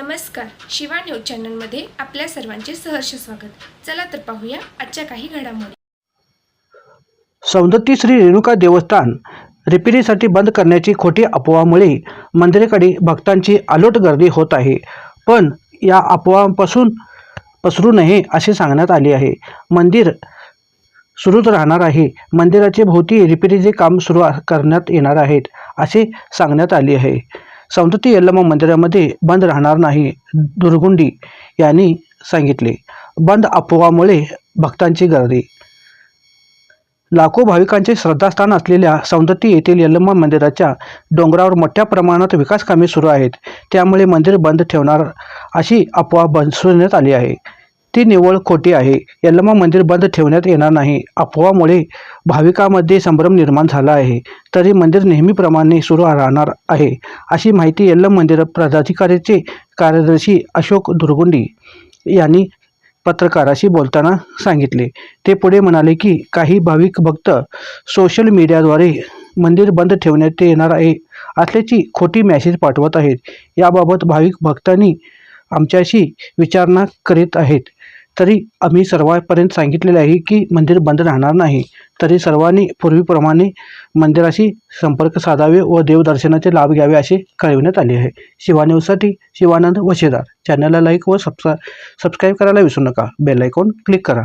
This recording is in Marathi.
शिवा न्यूज चॅनलमध्ये आपल्या सर्वांचे सहर्ष स्वागत. चला तर पाहूया आजच्या काही घडामोडी. सौंदत्ती श्री रेणुका देवस्थान रिपेरीसाठी बंद करण्याची खोटी अफवामुळे मंदिराकडे भक्तांची आलोट गर्दी होत आहे. पण या अफवांपासून पसरू नये असे सांगण्यात आले आहे. मंदिर सुरूच राहणार आहे. मंदिराचे भोवती रिपेरीचे काम सुरू करण्यात येणार आहेत असे सांगण्यात आले आहे. सौंदत्ती यल्लमा मंदिरामध्ये? बंद राहणार नाही दुर्गुंडी यांनी सांगितले. बंद अफवामुळे भक्तांची गर्दी. लाखो भाविकांचे श्रद्धास्थान असलेल्या सौंदती येथील यल्लमा मंदिराच्या डोंगरावर मोठ्या प्रमाणात विकास कामे सुरू आहेत. त्यामुळे मंदिर बंद ठेवणार अशी अफवा बसवण्यात आली आहे. ती निवळ खोटी आहे. यल्लम्मा मंदिर बंद ठेवण्यात येणार नाही. अफवामुळे भाविकांमध्ये संभ्रम निर्माण झाला आहे. तरी मंदिर नेहमीप्रमाणे सुरू राहणार आहे अशी माहिती यल्लम मंदिर प्राधिकाऱ्याचे कार्यदर्शी अशोक दुर्गुंडी यांनी पत्रकाराशी बोलताना सांगितले. ते पुढे म्हणाले की काही भाविक भक्त सोशल मीडियाद्वारे मंदिर बंद ठेवण्यात येणार आहे असल्याची खोटी मॅसेज पाठवत आहेत. याबाबत भाविक भक्तांनी आमच्याशी विचारणा करीत आहेत. तरी आम्ही सर्वांपर्यंत सांगितलेले आहे की मंदिर बंद राहणार नाही. तरी सर्वांनी पूर्वीप्रमाणे मंदिराशी संपर्क साधावे व देवदर्शनाचे लाभ घ्यावे असे कळविण्यात आले आहे. शिवान्यूजसाठी शिवानंद वशेदार. चॅनलला लाईक व सबस्क्रा सबस्क्राईब करायला विसरू नका. बेल आयकॉन क्लिक करा.